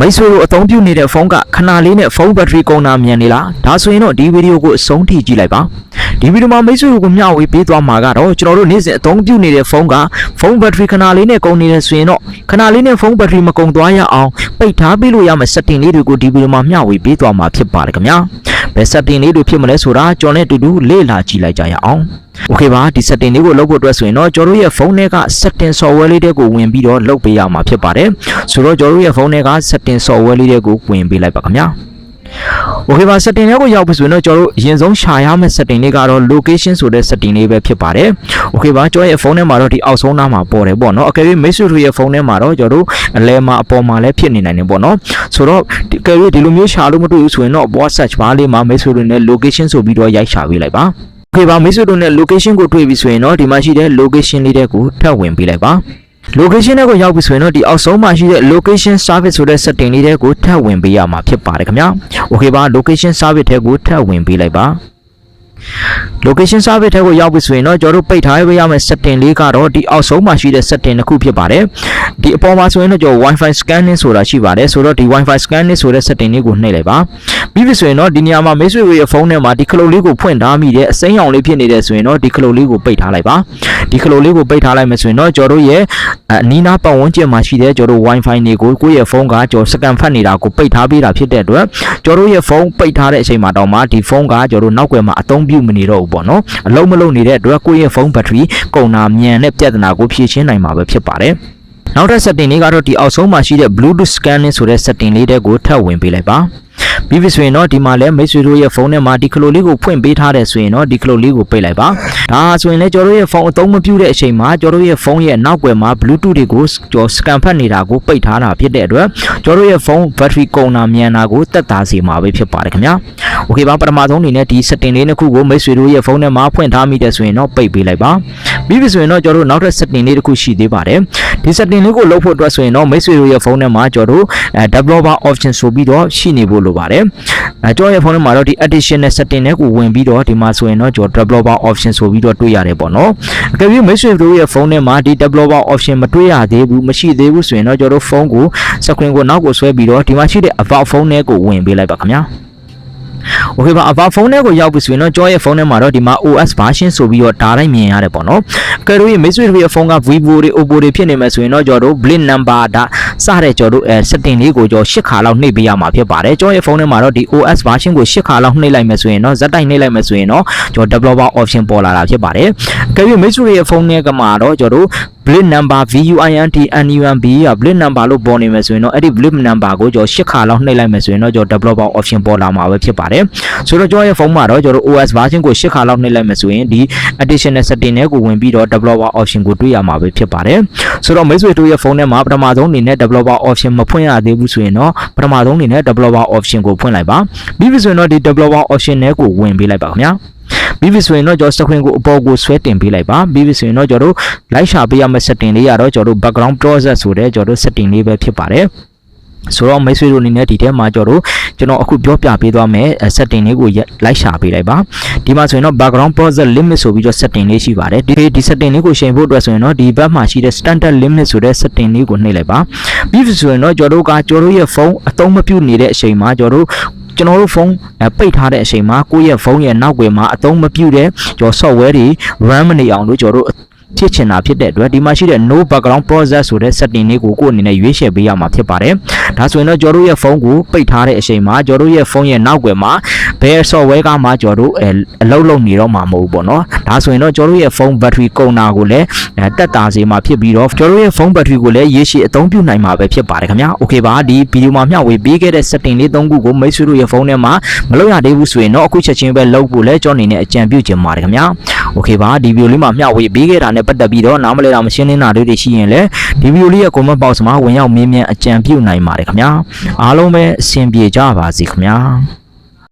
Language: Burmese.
မိတ်ဆွေတို့အသုံးပြုနေတဲ့ဖုန်းကခဏလေးနဲ့ဖုန်းဘက်ထရီကုန်တာမြန်နေလားဒါဆိုရင်တော့ဒီဗီဒီယိုကိုအဆုံးထိကြည့်လိုက်ပါဒီဗီဒီယိုမှာမိတ်ဆွေတို့ကိုမျှဝေပေးသွားမှာကတော့ကျွန်တော်တို့နေ့စဉ်အသုံးပြုနေတဲ့ဖုန်းကဖုန်းဘက်ထရီခဏလေးနဲ့ကုန်နေတယ်ဆိုရင်တော့ခဏလေးနဲ့ဖုန်းဘက်ထရီမကုန်သွားရအောင်ပိတ်ထားပေးလို့ရမယ့် setting လေးတွေကိုဒီဗီဒီယိုမှာမျှဝေပေးသွားမှာဖြစ်ပါတယ်ခင်ဗျာဘယ် setting လေးတွေဖြစ်မလဲဆိုတာကျွန်တော်နဲ့အတူတူလေ့လာကြည့်လိုက်ကြရအောင် โอเคပါဒီ setting လေးကိုလုပ်ဖို့အတွက်ဆိုရင်တော့ကျွန်တော်တို့ရဲ့ဖုန်းထဲက setting software လေးတွေကိုဝင်ပြီးတော့လုပ်ပေးရမှာဖြစ်ပါတယ်ဆိုတော့ကျွန်တော်တို့ရဲ့ဖုန်းထဲက setting software လေးတွေကိုဝင်ပေးလိုက်ပါခင်ဗျာโอเคပါ setting လေးကိုရောက်ပြီဆိုရင်တော့ကျွန်တော်တို့အရင်ဆုံးရှာရမယ့် setting လေးကတော့ location ဆိုတဲ့ setting လေးပဲဖြစ်ပါတယ်โอเคပါကျွန်တော်ရဲ့ဖုန်းထဲမှာတော့ဒီအောက်ဆုံးနားမှာပေါ်တယ်ပေါ့နော်အကယ်၍မိတ်ဆွေတို့ရဲ့ဖုန်းထဲမှာတော့ကျွန်တော်တို့အလဲမှာအပေါ်မှာလည်းဖြစ်နေနိုင်တယ်ပေါ့နော်ဆိုတော့ဒီကယ်၍ဒီလိုမျိုးရှာလို့မတွေ့ဘူးဆိုရင်တော့အပေါ် search bar လေးမှာမိတ်ဆွေတို့နဲ့ location ဆိုပြီးတော့ရိုက်ရှာပေးလိုက်ပါ โอเคပါမိတ်ဆွေတို့နဲ့ location ကိုတွေ့ပြီဆိုရင်တော့ဒီမှာရှိတဲ့ location လေးတဲ့ကိုထပ်ဝင်ပေးလိုက်ပါ location တွေကိုရောက်ပြီဆိုရင်တော့ဒီအောက်ဆုံးမှာရှိတဲ့ location service ဆိုတဲ့ setting လေးတဲ့ကိုထပ်ဝင်ပေးရမှာဖြစ်ပါတယ်ခင်ဗျာโอเคပါ location service တဲ့ကိုထပ်ဝင်ပေးလိုက်ပါ location service ထဲကိုရောက်ပြီဆိုရင်တော့ကျွန်တော်တို့ပိတ်ထားရမယ့် setting လေးကတော့ဒီအောက်ဆုံးမှာရှိတဲ့ setting တစ်ခုဖြစ်ပါတယ်ဒီအပေါ်မှာဆိုရင်တော့ကျွန်တော် wifi scanning ဆိုတာရှိပါတယ်ဆိုတော့ဒီ wifi scanning ဆိုတဲ့ setting လေးကိုနှိပ်လိုက်ပါပြီးပြီဆိုရင်တော့ဒီနေရာမှာမိတ်ဆွေတွေရဲ့ဖုန်းထဲမှာဒီခလုတ်လေးကိုဖွင့်ထားမိတဲ့အစိမ်းအောင်လေးဖြစ်နေတဲ့ဆိုရင်တော့ဒီခလုတ်လေးကိုပိတ်ထားလိုက်ပါဒီခလုတ်လေးကိုပိတ်ထားလိုက်မယ်ဆိုရင်တော့ကျွန်တော်တို့ရဲ့အနီးနားပတ်ဝန်းကျင်မှာရှိတဲ့ကျွန်တော်တို့ wifi တွေကိုကိုယ့်ရဲ့ဖုန်းကကျွန်တော်စကန်ဖတ်နေတာကိုပိတ်ထားပေးတာဖြစ်တဲ့အတွက်ကျွန်တော်တို့ရဲ့ဖုန်းပိတ်ထားတဲ့အချိန်မှာတော့မှဒီဖုန်းကကျွန်တော်တို့နောက်ွယ်မှာအသုံးပြုမနေတော့ဘူးပေါ့နော်အလုံးမလုံးနေတဲ့အတွက်ကိုယ့်ရဲ့ဖုန်းဘက်ထရီကုန်တာမြန်တဲ့ပြဿနာကိုဖြေရှင်းနိုင်မှာပဲဖြစ်ပါတယ်နောက်ထပ် setting လေးကတော့ဒီအောက်ဆုံးမှာရှိတဲ့ Bluetooth scanning ဆိုတဲ့ setting လေးတဲ့ကိုထပ်ဝင်ပေးလိုက်ပါ ပြီးပြီဆိုရင်တော့ဒီမှာလဲမိတ်ဆွေတို့ရဲ့ဖုန်းထဲမှာဒီခလိုလေးကိုဖွင့်ပေးထားတယ်ဆိုရင်တော့ဒီခလိုလေးကိုပိတ်လိုက်ပါဒါဆိုရင်လဲကျွန်တော်တို့ရဲ့ဖုန်းအသုံးမပြုတဲ့အချိန်မှာကျွန်တော်တို့ရဲ့ဖုန်းရဲ့နောက်ွယ်မှာ Bluetooth တွေကိုကျွန်တော်စကန်ဖတ်နေတာကိုပိတ်ထားတာဖြစ်တဲ့အတွက်ကျွန်တော်တို့ရဲ့ဖုန်း battery ကုန်တာမြန်တာကိုတက်တာစေမှာပဲဖြစ်ပါတယ်ခင်ဗျာ Okay ပါပထမဆုံးအနေနဲ့ဒီ setting လေးနှစ်ခုကိုမိတ်ဆွေတို့ရဲ့ဖုန်းထဲမှာဖွင့်ထားမိတယ်ဆိုရင်တော့ပိတ်ပေးလိုက်ပါပြီးပြီဆိုရင်တော့ကျွန်တော်တို့နောက်ထပ် setting လေးတစ်ခုရှိသေးပါတယ်ဒီ setting လေးကိုလုပ်ဖို့အတွက်ဆိုရင်တော့မိတ်ဆွေတို့ရဲ့ဖုန်းထဲမှာကျွန်တော်တို့ developer option ဆိုပြီးတော့ရှိနေဖို့လိုပါတယ်အဲကျွန်တော်ရဲ့ဖုန်းထဲမှာတော့ဒီ additional setting တွေကိုဝင်ပြီးတော့ဒီမှာဆိုရင်တော့ကျွန်တော် developer option ဆိုပြီးတော့တွေ့ရတယ်ပေါ့နော်အကယ်၍မိတ်ဆွေတို့ရဲ့ဖုန်းထဲမှာဒီ developer option မတွေ့ရသေးဘူးမရှိသေးဘူးဆိုရင်တော့ကျွန်တော်တို့ဖုန်းကို screen ကိုနောက်ကိုဆွဲပြီးတော့ဒီမှာရှိတဲ့ about ဖုန်းထဲကိုဝင်ပေးလိုက်ပါခင်ဗျာโอเคပါအဘဖုန်းထဲကိုရောက်ပြီဆိုရင်တော့ကျောရဲ့ဖုန်းထဲမှာတော့ဒီမှာ OS version ဆိုပြီးတော့ဒါတိုင်းမြင်ရတယ်ပေါ့နော်။ကဲလို့မိတ်ဆွေတို့ရဲ့ဖုန်းက Vivo တွေ Oppo တွေဖြစ်နေမယ်ဆိုရင်တော့ကျော်တို့ Blink number ဒါ စတဲ့ကျော်တို့အဲ setting လေးကိုကျော်၈ခါလောက်နှိပ်ပေးရမှာဖြစ်ပါတယ်။ကျောရဲ့ဖုန်းထဲမှာတော့ဒီ OS version ကို၈ခါလောက်နှိပ်လိုက်မယ်ဆိုရင်တော့ဇက်တိုက်နှိပ်လိုက်မယ်ဆိုရင်တော့ကျော် developer option ပေါ်လာတာဖြစ်ပါတယ်။ကဲလို့မိတ်ဆွေတို့ရဲ့ဖုန်းထဲကမှာတော့ကျော်တို့ blip number VUINT NUMB က blip number လို့ပေါ်နေမယ်ဆိုရင်တော့အဲ့ဒီ blip number ကိုကျွန်တော်၈ခါလောက်နှိပ်လိုက်မယ်ဆိုရင်တော့ကျွန်တော် developer option ပေါ်လာမှာပဲဖြစ်ပါတယ်ဆိုတော့ကျွန်တော်ရဲ့ဖုန်းမှာတော့ကျွန်တော် OS version ကို၈ခါလောက်နှိပ်လိုက်မယ်ဆိုရင်ဒီ additional setting တွေကိုဝင်ပြီးတော့ developer option ကိုတွေ့ရမှာပဲဖြစ်ပါတယ်ဆိုတော့မိတ်ဆွေတို့ရဲ့ဖုန်းထဲမှာပထမဆုံးအနေနဲ့ developer option မဖွင့်ရသေးဘူးဆိုရင်တော့ပထမဆုံးအနေနဲ့ developer option ကိုဖွင့်လိုက်ပါပြီးပြီဆိုရင်တော့ဒီ developer option တွေကိုဝင်ပေးလိုက်ပါခင်ဗျာ ပြီးပြီဆိုရင်တော့ကျွန်တော်စခွင်ကိုအပေါ်ကိုဆွဲတင်ပေးလိုက်ပါပြီးပြီဆိုရင်တော့ကျွန်တော်တို့လိုက်ရှာပေးရမယ့် setting လေးကတော့ကျွန်တော်တို့ background process ဆိုတဲ့ကျွန်တော်တို့ setting လေးပဲဖြစ်ပါတယ်ဆိုတော့မိတ်ဆွေတို့အနေနဲ့ဒီထဲမှာကျွန်တော်တို့ကျွန်တော်အခုပြောပြပေးသွားမယ် setting လေးကိုလိုက်ရှာပေးလိုက်ပါဒီမှာဆိုရင်တော့ background process limit ဆိုပြီးတော့ setting လေးရှိပါတယ်ဒီဒီ setting လေးကိုချိန်ဖို့အတွက်ဆိုရင်တော့ဒီဘက်မှာရှိတဲ့ standard limit ဆိုတဲ့ setting လေးကိုနှိပ်လိုက်ပါပြီးပြီဆိုရင်တော့ကျွန်တော်တို့ကကျွန်တော်တို့ရဲ့ဖုန်းအသုံးမပြုနေတဲ့အချိန်မှာကျွန်တော်တို့ ကျွန်တော်တို့ဖုန်းပိတ်ထားတဲ့အချိန်မှာကိုယ့်ရဲ့ဖုန်းရဲ့နောက်ွယ်မှာအသုံးမပြုတဲ့ကျွန်တော် software တွေ run မနေအောင်လို့ကျွန်တော်တို့ ဖြစ်ချင်တာဖြစ်တဲ့အတွက်ဒီမှာရှိတဲ့ no background process ဆိုတဲ့ setting လေးကိုကိုယ့်အနေနဲ့ရွေးချယ်ပေးရမှာဖြစ်ပါတယ်။ဒါဆိုရင်တော့ကျွန်တော်တို့ရဲ့ဖုန်းကိုပိတ်ထားတဲ့အချိန်မှာကျွန်တော်တို့ရဲ့ဖုန်းရဲ့နောက်ွယ်မှာဘယ် software ကမှကျွန်တော်တို့အလုပ်လုပ်နေတော့မှာမဟုတ်ဘူးပေါ့နော်။ဒါဆိုရင်တော့ကျွန်တော်တို့ရဲ့ဖုန်း battery ကုန်တာကိုလည်းတက်တာစေမှာဖြစ်ပြီးတော့ကျွန်တော်တို့ရဲ့ဖုန်း battery ကိုလည်းရေရှည်အသုံးပြုနိုင်မှာပဲဖြစ်ပါတယ်ခင်ဗျာ။ Okay ပါဒီဗီဒီယိုမှာမျှဝေပေးခဲ့တဲ့ setting လေး၃ခုကိုမိတ်ဆွေတို့ရဲ့ဖုန်းထဲမှာမလုပ်ရသေးဘူးဆိုရင်တော့အခုချက်ချင်းပဲလုပ်ဖို့လဲကျွန်တော်အနေနဲ့အကြံပြုချင်ပါတယ်ခင်ဗျာ။ Okay ပါဒီဗီဒီယိုလေးမှာမျှဝေပေးခဲ့တာနဲ့ပတ်သက်ပြီးတော့နားမလည်တာမရှင်းလင်းတာတွေရှိရင်လည်းဒီဗီဒီယိုလေးရဲ့ comment box မှာဝင်ရောက်မေးမြန်းအကြံပြုနိုင်ပါတယ်ခင်ဗျာအားလုံးပဲအဆင်ပြေကြပါစေခင်ဗျာ